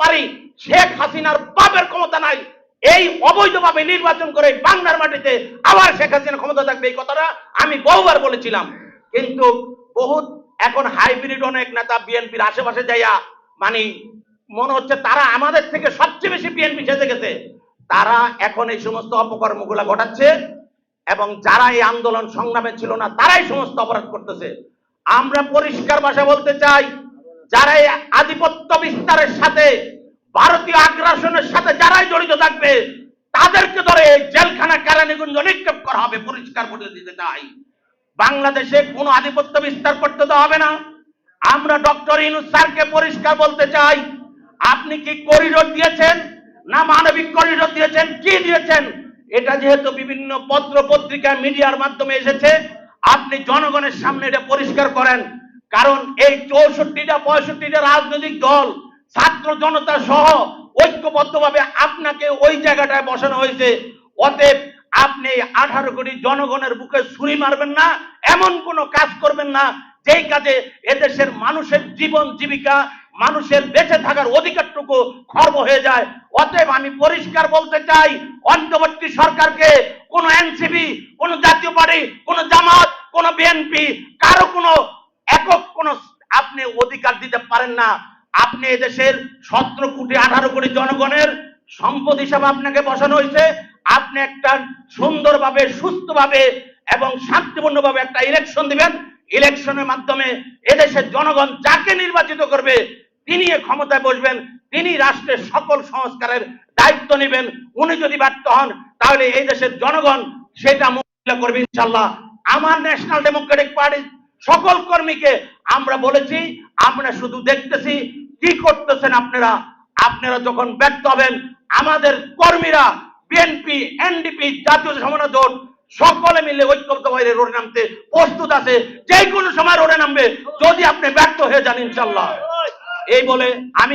পারি। শেখ হাসিনার বাপের ক্ষমতা নাই। এই অবৈধভাবে নির্বাচন করে বাংলার মাটিতে আবার শেখ হাসিনা ক্ষমতা থাকবে এই কথাটা আমি বহুবার বলেছিলাম। কিন্তু বহুত এখন হাইব্রিড অনেক নেতা বিএনপির আশেপাশে যাইয়া মানে মনে হচ্ছে তারা আমাদের থেকে সবচেয়ে বেশি বিএনপি সেজে গেছে। তারা এখন এই সমস্ত অপকর্মগুলা ঘটাচ্ছে এবং যারা এই আন্দোলন সংগ্রামে ছিল না, তারাই সমস্ত অপরাধ করতেছে। আমরা পরিষ্কার ভাষা বলতে চাই, যারা এই আধিপত্য বিস্তারের থাকবে তাদেরকে ধরে জেলখানা কেরানীগঞ্জ নিক্ষেপ করা হবে, পরিষ্কার করে দিতে চাই। বাংলাদেশে কোনো আধিপত্য বিস্তার করতে দেওয়া হবে না। আমরা ডক্টর ইনুস স্যারকে পরিষ্কার বলতে চাই, আপনি কি করিডোর দিয়েছেন না মানবিক করিডোর দিয়েছেন? কি দিয়েছেন? এটা যেহেতু বিভিন্ন পত্র পত্রিকা, মিডিয়ার মাধ্যমে এসেছে, আপনি জনগণের সামনে এটা পরিষ্কার করেন। কারণ এই চৌষট্টিটা পঁয়ষট্টিটা রাজনৈতিক দল ছাত্র জনতা সহ ঐক্যবদ্ধভাবে আপনাকে ওই জায়গাটায় বসানো হয়েছে। অতএব আপনি আঠারো কোটি জনগণের বুকে ছুরি মারবেন না, এমন কোনো কাজ করবেন না, যেই কাজে এদেশের মানুষের জীবন জীবিকা, মানুষের বেঁচে থাকার অধিকারটুকু খর্ব হয়ে যায়। অতএব আমি পরিষ্কার বলতে চাই, অন্তর্বর্তী সরকারকে, কোন এনসিপি, কোন জাতীয় পার্টি, কোন জামাত, কোন বিএনপি, কারও কোনো একক কোন আপনি অধিকার দিতে পারেন না। আপনি এদেশের সতেরো কোটি, আঠারো কোটি জনগণের সম্পদ হিসাবে আপনাকে বসানো হয়েছে। আপনি একটা সুন্দরভাবে, সুস্থভাবে এবং শান্তিপূর্ণভাবে একটা ইলেকশন দিবেন। ইলেকশনের মাধ্যমে এদেশের জনগণ যাকে নির্বাচিত করবে, তিনি ক্ষমতায় বসবেন, তিনি রাষ্ট্রের সকল সংস্কারের দায়িত্ব নেবেন। উনি যদি ব্যর্থ হন, তাহলে এই দেশের জনগণ সেটা মোকাবিলা করবে ইনশাল্লাহ আমার ন্যাশনাল ডেমোক্রেটিক পার্টি সকল কর্মীকে আমরা বলেছি, আমরা শুধু দেখতেছি, কি করতেছেন আপনারা? আপনারা যখন ব্যর্থ হবেন, আমাদের কর্মীরা বিএনপি এনডিপি জাতীয় সমন্বয় জোট সকলে মিলে ঐক্যবদ্ধ বাইরে রোডে নামতে প্রস্তুত আছে। যে কোনো সময় রোডে নামবে, যদি আপনি ব্যর্থ হয়ে যান ইনশাল্লাহ। এই বলে আমি